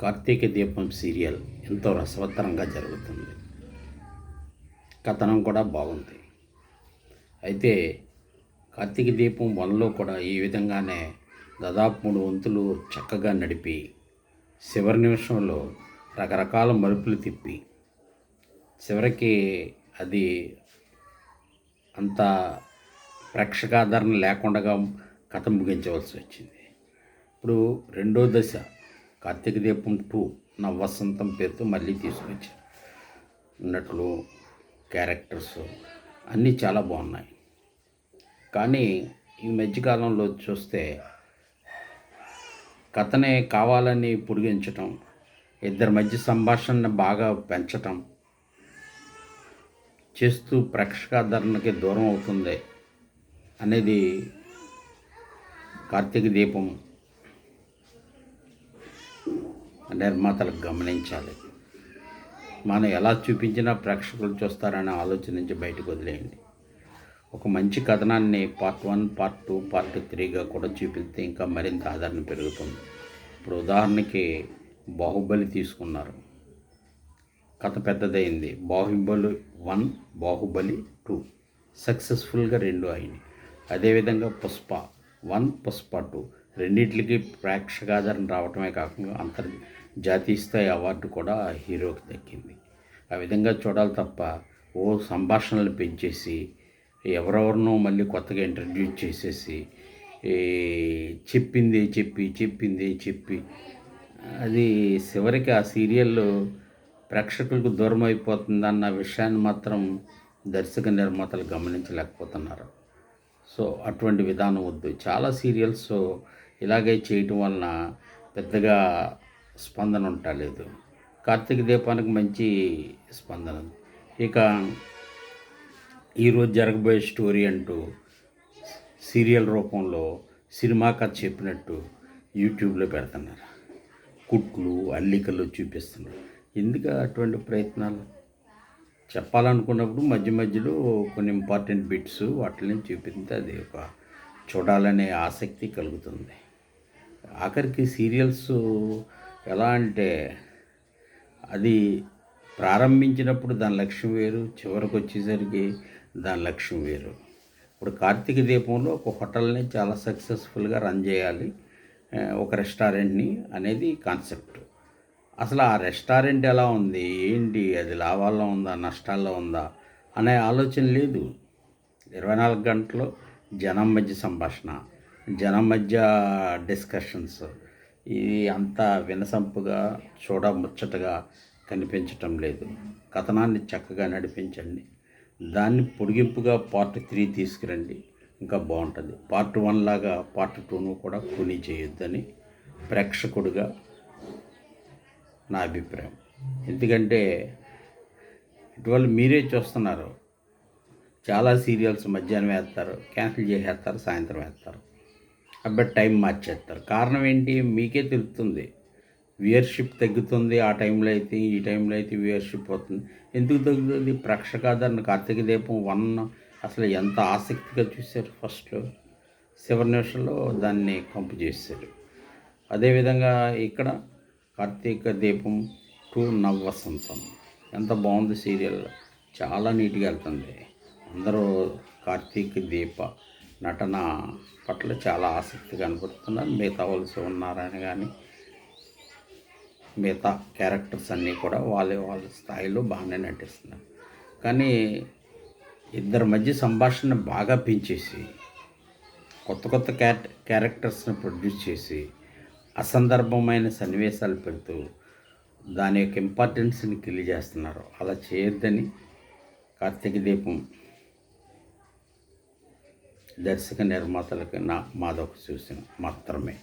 కార్తీక దీపం సీరియల్ ఎంతో రసవత్తరంగా జరుగుతుంది. కథనం కూడా బాగుంది. అయితే కార్తీక దీపం వన్లో కూడా ఈ విధంగానే దాదాపు మూడు వంతులు చక్కగా నడిపి చివరి నిమిషంలో రకరకాల మలుపులు తిప్పి చివరికి అది అంత ప్రేక్షకాదరణ లేకుండా కథ ముగించవలసి వచ్చింది. ఇప్పుడు రెండో దశ. కార్తీక దీపం టూ నవవసంతం పేరుతో మళ్ళీ తీసుకొచ్చారు నటులు క్యారెక్టర్స్ అన్నీ చాలా బాగున్నాయి. కానీ ఈ మధ్యకాలంలో చూస్తే కథనే కావాలని పొడిగించటం ఇద్దరి మధ్య సంభాషణను బాగా పెంచటం చేస్తూ ప్రేక్షకాదరణకి దూరం అవుతుంది అనేది కార్తీక దీపం నిర్మాతలు గమనించాలి. మనం ఎలా చూపించినా ప్రేక్షకులు చూస్తారనే ఆలోచన నుంచి బయటకు వదిలేయండి. ఒక మంచి కథనాన్ని part one part two part త్రీగా కూడా చూపిస్తే ఇంకా మరింత ఆదరణ పెరుగుతుంది. ఇప్పుడు ఉదాహరణకి బాహుబలి తీసుకున్నారు. కథ పెద్దదైంది. బాహుబలి వన్ బాహుబలి టూ సక్సెస్ఫుల్గా రెండు అయినాయి అదేవిధంగా పుష్ప వన్ పుష్ప టూ రెండింటికి ప్రేక్షకాదరణ రావటమే కాకుండా జాతీయ స్థాయి అవార్డు కూడా హీరోకి దక్కింది. ఆ విధంగా చూడాలి తప్ప ఓ సంభాషణలు పెంచేసి ఎవరెవరినో మళ్ళీ కొత్తగా ఇంట్రడ్యూస్ చేసేసి ఈ చెప్పింది చెప్పి చెప్పింది చెప్పి అది చివరికి ఆ సీరియల్లో ప్రేక్షకులకు దూరం అయిపోతుందన్న విషయాన్ని మాత్రం దర్శక నిర్మాతలు గమనించలేకపోతున్నారు. సో అటువంటి విధానం వద్దు. చాలా సీరియల్స్ ఇలాగే చేయటం వలన పెద్దగా స్పందన ఉండలేదు కార్తీక దీపానికి మంచి స్పందన. ఇక ఈరోజు జరగబోయే స్టోరీ అంటూ సీరియల్ రూపంలో సినిమా కథ చెప్పినట్టు యూట్యూబ్లో పెడుతున్నారు. కుట్లు అల్లికలు చూపిస్తున్నారు. ఎందుకు అటువంటి ప్రయత్నాలు? చెప్పాలనుకున్నప్పుడు మధ్య మధ్యలో కొన్ని ఇంపార్టెంట్ బిట్స్ వాటిని చూపిస్తే అది ఒక చూడాలనే ఆసక్తి కలుగుతుంది. ఆఖరికి సీరియల్స్ ఎలా అంటే అది ప్రారంభించినప్పుడు దాని లక్ష్యం వేరు చివరికి వచ్చేసరికి దాని లక్ష్యం వేరు. ఇప్పుడు కార్తీక దీపంలో ఒక హోటల్ని చాలా సక్సెస్ఫుల్గా రన్ చేయాలి ఒక రెస్టారెంట్ని అనేది కాన్సెప్ట్. అసలు ఆ రెస్టారెంట్ ఎలా ఉంది ఏంటి అది లాభాల్లో ఉందా నష్టాల్లో ఉందా అనే ఆలోచన లేదు. ఇరవై నాలుగు గంటలు జనం మధ్య సంభాషణ జనం మధ్య డిస్కషన్స్ ఇది అంత వినసంపుగా చూడముచ్చటగా కనిపించటం లేదు. కథనాన్ని చక్కగా నడిపించండి. దాన్ని పొడిగింపుగా పార్ట్ త్రీ తీసుకురండి. ఇంకా బాగుంటుంది. పార్ట్ వన్ లాగా పార్ట్ టూను కూడా కూనీ చేయొద్దని ప్రేక్షకుడిగా నా అభిప్రాయం. ఎందుకంటే ఇటీవల మీరే చూస్తున్నారు. చాలా సీరియల్స్ మధ్యాహ్నం వేస్తారు క్యాన్సిల్ చేసేస్తారు సాయంత్రం వేస్తారు. అబ్బాయి టైం మార్చేస్తారు. కారణం ఏంటి? మీకే తెలుస్తుంది. వ్యూయర్షిప్ తగ్గుతుంది. ఆ టైంలో అయితే ఈ టైంలో అయితే వ్యూయర్షిప్ అవుతుంది. ఎందుకు తగ్గుతుంది? ప్రేక్షకాదరణ కార్తీక దీపం వన్ అసలు ఎంత ఆసక్తిగా చూశారు? ఫస్ట్ చివరి నిమిషంలో దాన్ని కంపు చేశారు. అదేవిధంగా ఇక్కడ కార్తీక దీపం టూ నవ్వసంతం ఎంత బాగుంది సీరియల్. చాలా నీట్గా వెళ్తుంది. అందరూ కార్తీక దీప నటన పట్ల చాలా ఆసక్తి కనపడుతున్నారు. మిగతా వలసి ఉన్నారని కానీ మిగతా క్యారెక్టర్స్ అన్నీ కూడా వాళ్ళ వాళ్ళ స్థాయిలో బాగానే నటిస్తున్నారు. కానీ ఇద్దరి మధ్య సంభాషణ బాగా పెంచేసి కొత్త కొత్త క్యారె క్యారెక్టర్స్ని ప్రొడ్యూస్ చేసి అసందర్భమైన సన్నివేశాలు పెడుతూ దాని యొక్క ఇంపార్టెన్స్ని తెలియజేస్తున్నారు. అలా చేయొద్దని కార్తీక దీపం దర్శక నిర్మాతలకు నా మాదొక సూచన మాత్రమే.